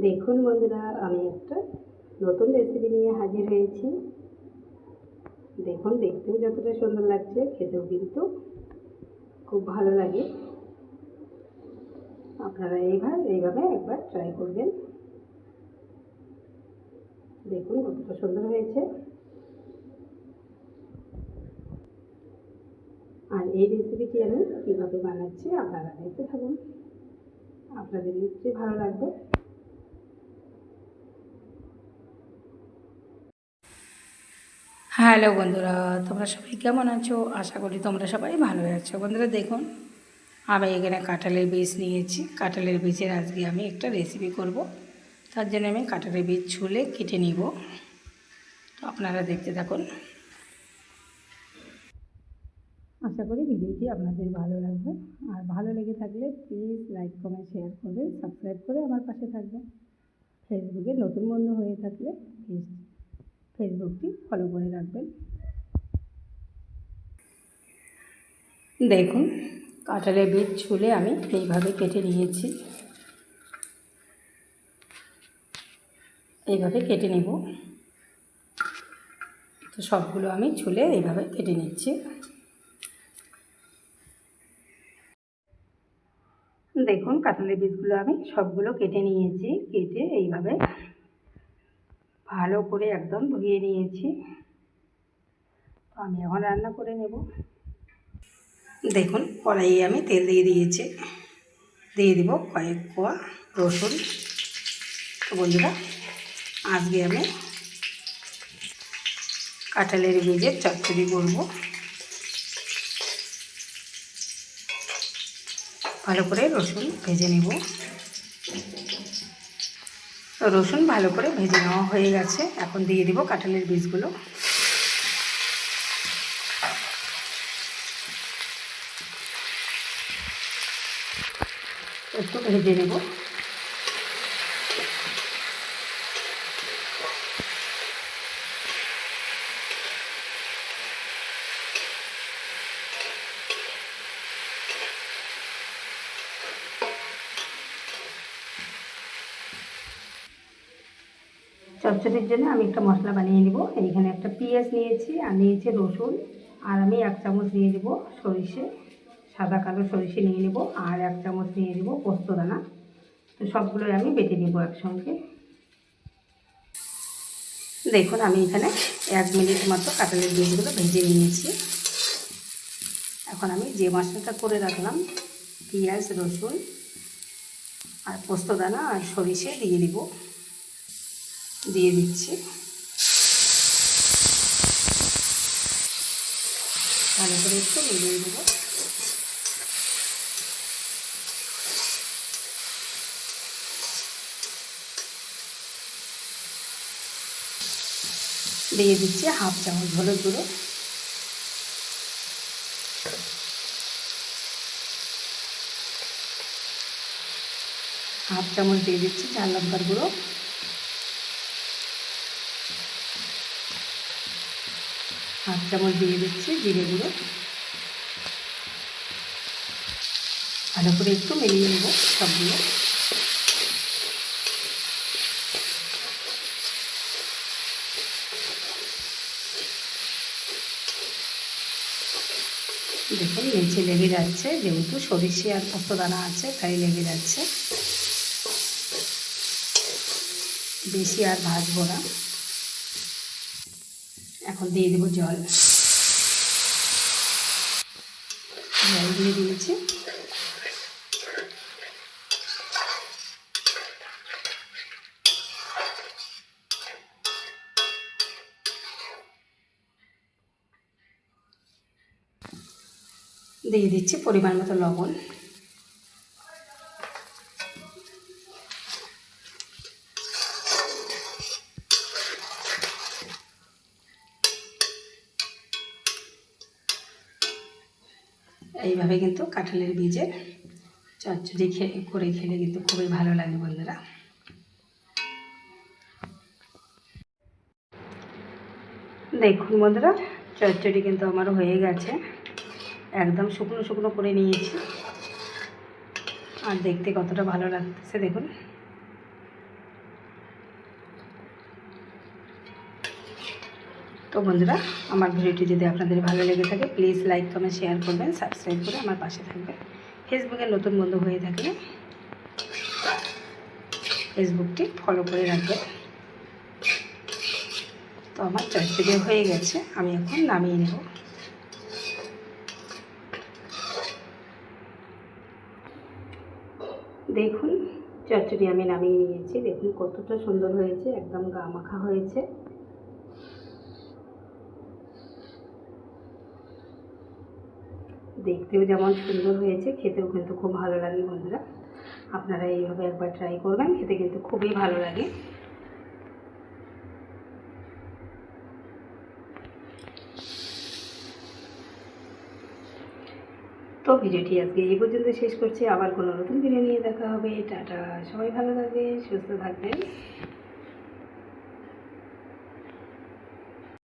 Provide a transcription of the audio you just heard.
দেখুন বন্ধুরা, আমি একটা নতুন রেসিপি নিয়ে হাজির হয়েছি। দেখুন, দেখতেও যতটা সুন্দর লাগছে, খেতেও কিন্তু খুব ভালো লাগে। আপনারা এইভাবে এইভাবে একবার ট্রাই করবেন। দেখুন কতটা সুন্দর হয়েছে। আর এই রেসিপিটি আমি কীভাবে বানাচ্ছি, আপনারা দেখতে থাকুন। আপনাদের নিশ্চয়ই ভালো লাগবে। হ্যালো বন্ধুরা, তোমরা সবাই কেমন আছো? আশা করি তোমরা সবাই ভালো আছো। বন্ধুরা, দেখুন, আমি এখানে কাঁঠালের বীজ নিয়েছি। কাঁঠালের বীজের আজকে আমি একটা রেসিপি করব। তার জন্য আমি কাঁঠালের বীজ ছুলে কেটে নিব। তো আপনারা দেখতে থাকুন। আশা করি ভিডিওটি আপনাদের ভালো লাগবে। আর ভালো লেগে থাকলে প্লিজ লাইক কমেন্ট শেয়ার করবেন। সাবস্ক্রাইব করে আমার পাশে থাকবেন। ফেসবুকে নতুন বন্ধু হয়ে থাকলে প্লিজ ফেসবুকটি ফলো করে রাখবেন। দেখুন কাঁঠালের বীজ ছুলে আমি এইভাবে কেটে নিয়েছি। এইভাবে কেটে নেব। তো সবগুলো আমি ছুলে এইভাবে কেটে নিচ্ছি। দেখুন, কাঁঠালের বীজগুলো আমি সবগুলো কেটে নিয়েছি। কেটে এইভাবে ভালো করে একদম ধুয়ে নিয়েছি। তো আমি এখন রান্না করে নেব। দেখুন, কড়াইয়ে আমি তেল দিয়ে দিয়েছি। দিয়ে দিব কয়েক কোয়া রসুন। তো বন্ধুরা, আজকে আমি কাঁঠালের বীজের চচ্চড়ি করব। ভালো করে রসুন ভেজে নেব। তো রসুন ভালো করে ভেজে নেওয়া হয়ে গেছে। এখন দিয়ে দিব কাঁঠালের বীজগুলো। একটু ভেজে নেব। চচ্চড়ির জন্য আমি একটা মশলা বানিয়ে নেব। এইখানে একটা পেঁয়াজ নিয়েছি, আর নিয়েছি রসুন। আর আমি এক চামচ নিয়ে নেব সরিষে, সাদা কালো সরিষে নিয়ে নেব, আর এক চামচ নিয়ে নেব পোস্তদানা তো সবগুলোই আমি বেটে নেব একসঙ্গে। দেখুন, আমি এখানে এক মিনিট মতো কাঁঠালের বীজগুলো ভেজে নিয়েছি। এখন আমি যে মশলাটা করে রাখলাম, পেঁয়াজ, রসুন, আর পোস্তদানা আর সরিষে দিয়ে দিব। দিয়ে দিচ্ছি। ভালো করে একটু মিলিয়ে দেবো দিয়ে দিচ্ছি হাফ চামচ হলুদ গুঁড়ো। হাফ চামচ দিয়ে দিচ্ছি ঝাল লঙ্কার গুঁড়ো। হাফ চামচ দিয়ে দিচ্ছি, জিরে গুঁড়ো। ভালো করে একটু মিলিয়ে নেব সবগুলো। দেখুন, নিচে লেগে যাচ্ছে, যেহেতু সরিষে আর পোস্তদানা আছে, তাই লেগে যাচ্ছে। বেশি আর ভাজবো না। এখন দিয়ে দেবো জল। জল দিয়ে দিয়েছি। দিয়ে দিচ্ছি পরিমাণ মতো লবণ। এইভাবে কিন্তু কাঁঠালের বীজের চচ্চড়ি খেয়ে করে খেলে কিন্তু খুবই ভালো লাগে বন্ধুরা। দেখুন বন্ধুরা, চচ্চড়ি কিন্তু আমার হয়ে গেছে। একদম শুকনো শুকনো করে নিয়েছি। আর দেখতে কতটা ভালো লাগতেছে, দেখুন। তো বন্ধুরা, আমার ভিডিওটি যদি আপনাদের ভালো লেগে থাকে প্লিজ লাইক কমেন্ট শেয়ার করবেন সাবস্ক্রাইব করে আমার পাশে থাকবেন। ফেসবুকে নতুন বন্ধু হয়ে থাকলে ফেসবুকটি ফলো করে রাখবেন। তো আমার চচ্চড়ি হয়ে গেছে, আমি এখন নামিয়ে নেব। দেখুন চচ্চড়ি আমি নামিয়ে নিয়েছি। দেখুন কতটা সুন্দর হয়েছে, একদম গা মাখা হয়েছে। দেখতেও যেমন সুন্দর হয়েছে, খেতেও কিন্তু খুব ভালো লাগে বন্ধুরা। আপনারা এইভাবে একবার ট্রাই করবেন, খেতে কিন্তু খুবই ভালো লাগে। তো ভিডিওটি আজকে এই পর্যন্ত শেষ করছি, আবার কোনো নতুন ভিডিও নিয়ে দেখা হবে। টাটা, সবাই ভালো থাকবে সুস্থ থাকবেন।